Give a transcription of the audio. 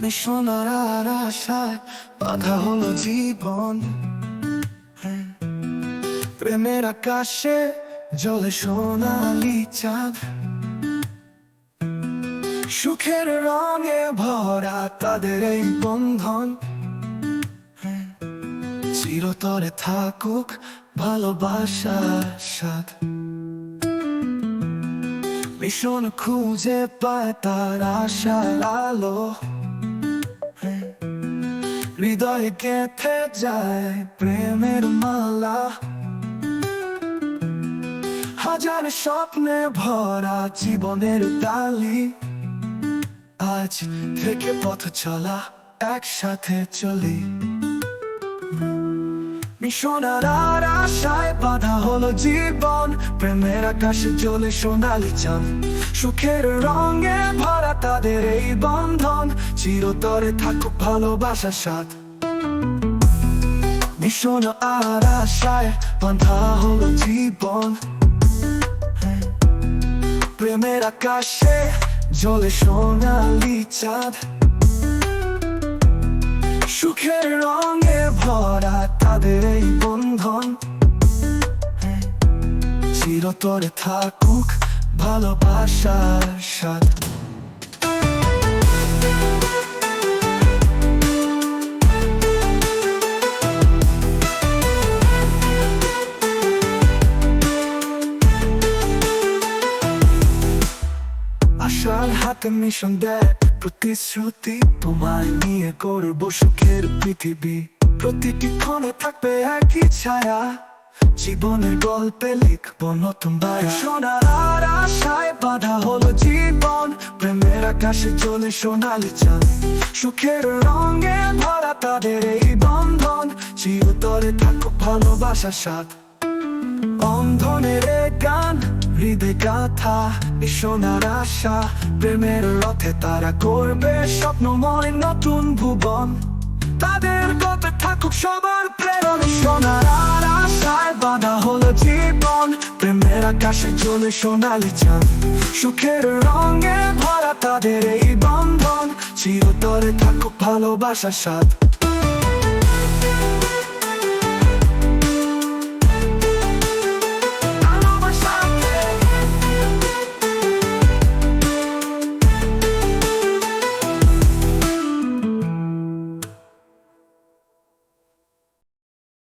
মিশনার আর আশায় বাধা হলো জীবন হ্যাঁ। প্রেমের আকাশে জলে সোনালি চাঁদ সুখের রঙে ভরা তাদের এই বন্ধন হ্যাঁ। চিরতরে থাকুক ভালোবাসার ভীষণ খুঁজে পায় তার আশার আলো। হৃদয়ে গেথে যায় প্রেমের মালা। হাজার স্বপ্নে ভরা জীবনের ডালি আজ থেকে পথ চলা, একসাথে চলি। মিশনার আর আশায় বাধা হলো জীবন। প্রেমের আকাশে জ্বলে সোনালি চান সুখের রঙে ভরা তাদের এই বন্ধন। চিরতরে থাকুক ভালোবাসার সাথ মিশন আর আশায় বাধা হলো জীবন। হ্যাঁ। প্রেমের আকাশে জ্বলে সোনালি চাঁদ। সুখের রঙে ভরা তাদের এই বন্ধন। হ্যাঁ, চিরতরে থাকুক ভালোবাসার সাথ আশার হাতে মিশন দেয় প্রতিশ্রুতি তোমায় নিয়ে করব সুখের পৃথিবী। প্রতিটি ক্ষণে থাকবে একই ছায়া। জীবনের গল্পে লিখব নতুন বায়া। সোনার আর আশায় বাধা হলো জীবন। প্রেমের আকাশে চলে সোনালি চাঁদ। সুখের রঙে ভরা তাদের এই বন্ধন। চিরতরে থাকুক ভালোবাসার সাথ বন্ধনের এ গান, হৃদয় গাথা সোনার আশা, প্রেমের রথে তারা করবে স্বপ্নময় নতুন ভুবন। তাদের পথে থাকুক সবার প্রেরণ। সোনার আর আশায় বাধা হলো জীবন। প্রেমের আকাশে জ্বলে সোনালি চাঁদ। সুখের রঙে ভরা তাদের এই বন্ধন। চিরতরে থাকুক ভালোবাসার সাথ